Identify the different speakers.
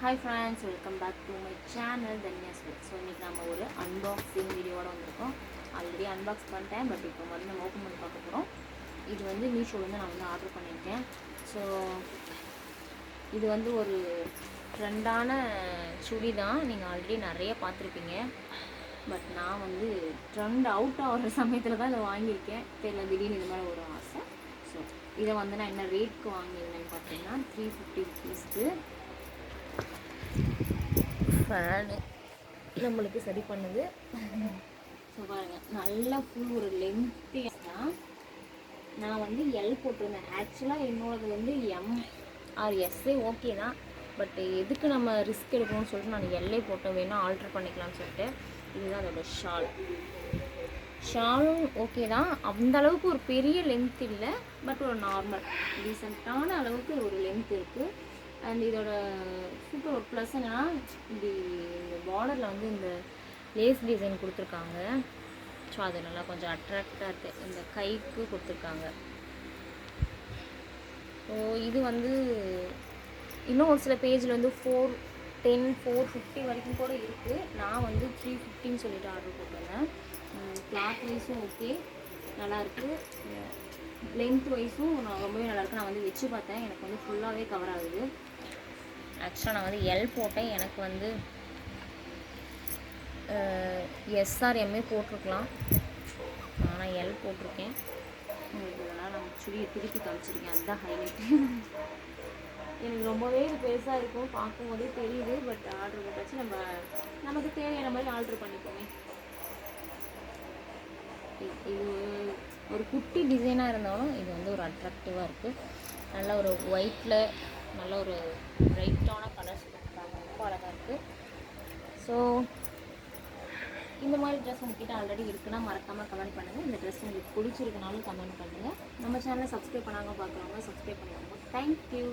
Speaker 1: Hi friends welcome back to my channel தன்யாஸ் so இன்றைக்கி நம்ம ஒரு அன்பாக்சிங் வீடியோவோட வந்திருக்கோம். ஆல்ரெடி அன்பாக்ஸ் பண்ணிட்டேன் பட் இப்போ மறுபடியும் நம்ம ஓப்பன் பண்ணி பார்க்க போகிறோம் இது வந்து மீஷோலேருந்து நான் வந்து ஆர்டர் பண்ணியிருக்கேன். ஸோ இது வந்து ஒரு ட்ரெண்டான சுடி தான். நீங்கள் ஆல்ரெடி நிறைய பார்த்துருப்பீங்க. பட் நான் வந்து ட்ரெண்ட் அவுட் ஆகிற சமயத்தில் தான் இதை வாங்கியிருக்கேன். தெரியல திடீர்னு இது மாதிரி ஒரு ஆசை. ஸோ இதை வந்து நான் என்ன ரேட்க்கு வாங்கியிருந்தேன்னு பார்த்தீங்கன்னா த்ரீ ஃபிஃப்டி ருபீஸ்க்கு ஃபேனு நம்மளுக்கு சரி பண்ணுது. ஸோ பாருங்க நல்லா ஃபுல் ஒரு லென்த்தியாக நான் வந்து எல் போட்டிருந்தேன். ஆக்சுவலாக என்னோடது வந்து எம் ஆர் எஸ்ஸே ஓகே தான். பட் எதுக்கு நம்ம ரிஸ்க் எடுக்கணும்னு சொல்லிட்டு நான் எல்லே போட்டோம் வேணால் ஆல்ட்ரு பண்ணிக்கலாம்னு சொல்லிட்டு. இதுதான் அதோடய ஷால் ஷாலும் ஓகே தான். அந்த அளவுக்கு ஒரு பெரிய லென்த் இல்லை. பட் ஒரு நார்மல் டீசெண்டான அளவுக்கு ஒரு லென்த் இருக்குது அண்ட் இதோட சூப்பர் ஒரு ப்ளஸ் என்னென்னா இது இந்த பார்டரில் வந்து இந்த லேஸ் டிசைன் கொடுத்துருக்காங்க. ஸோ அது நல்லா கொஞ்சம் அட்ராக்டாக இருக்குது இந்த கைக்கு கொடுத்துருக்காங்க. ஸோ இது வந்து இன்னும் ஒரு சில பேஜில் வந்து ஃபோர் டென் ஃபோர் ஃபிஃப்டி வரைக்கும் கூட இருக்குது நான் வந்து த்ரீ ஃபிஃப்டின்னு சொல்லிட்டு ஆர்டர் போட்டிருந்தேன். கிளாத் வைஸும் ஓகே நல்லாயிருக்கு லென்த் வைஸும் நான் ரொம்பவே நல்லாயிருக்கு நான் வந்து வச்சு பார்த்தேன். எனக்கு வந்து ஃபுல்லாகவே கவர் ஆகுது. ஆக்சுவலாக நான் வந்து எல் போட்டேன். எனக்கு வந்து எஸ்ஆர்எம்ஏ போட்டிருக்கலாம். ஆனால் எல் போட்டிருக்கேன். உங்களுக்கு இதெல்லாம் சுடியை திருப்பி காமிச்சிருக்கேன். அதுதான் ஹைலைட் எனக்கு ரொம்பவே இது பெருசாக இருக்கும். பார்க்கும்போதே தெரியுது. பட் ஆர்டர் போட்டாச்சு நம்ம நமக்கு தேவையான மாதிரி ஆர்டர் பண்ணிப்போமே. இது ஒரு குட்டி டிசைனாக இருந்தாலும் இது வந்து ஒரு அட்ராக்டிவாக இருக்குது நல்ல ஒரு ஒயிட்டில் நல்ல ஒரு பிரைட்டான கலர்ஸ் கொடுத்துருக்காங்க. ரொம்ப அழகாக இருக்குது ஸோ இந்த மாதிரி ட்ரெஸ் உங்ககிட்ட ஆல்ரெடி இருக்குன்னா மறக்காமல் கமெண்ட் பண்ணுங்கள் இந்த ட்ரெஸ் உங்களுக்கு பிடிச்சிருக்குனாலும் கமெண்ட் பண்ணுங்கள் நம்ம சேனலை சப்ஸ்கிரைப் பண்ணாமல் பார்க்குறவங்க சப்ஸ்கிரைப் பண்ணுவாங்க தேங்க்யூ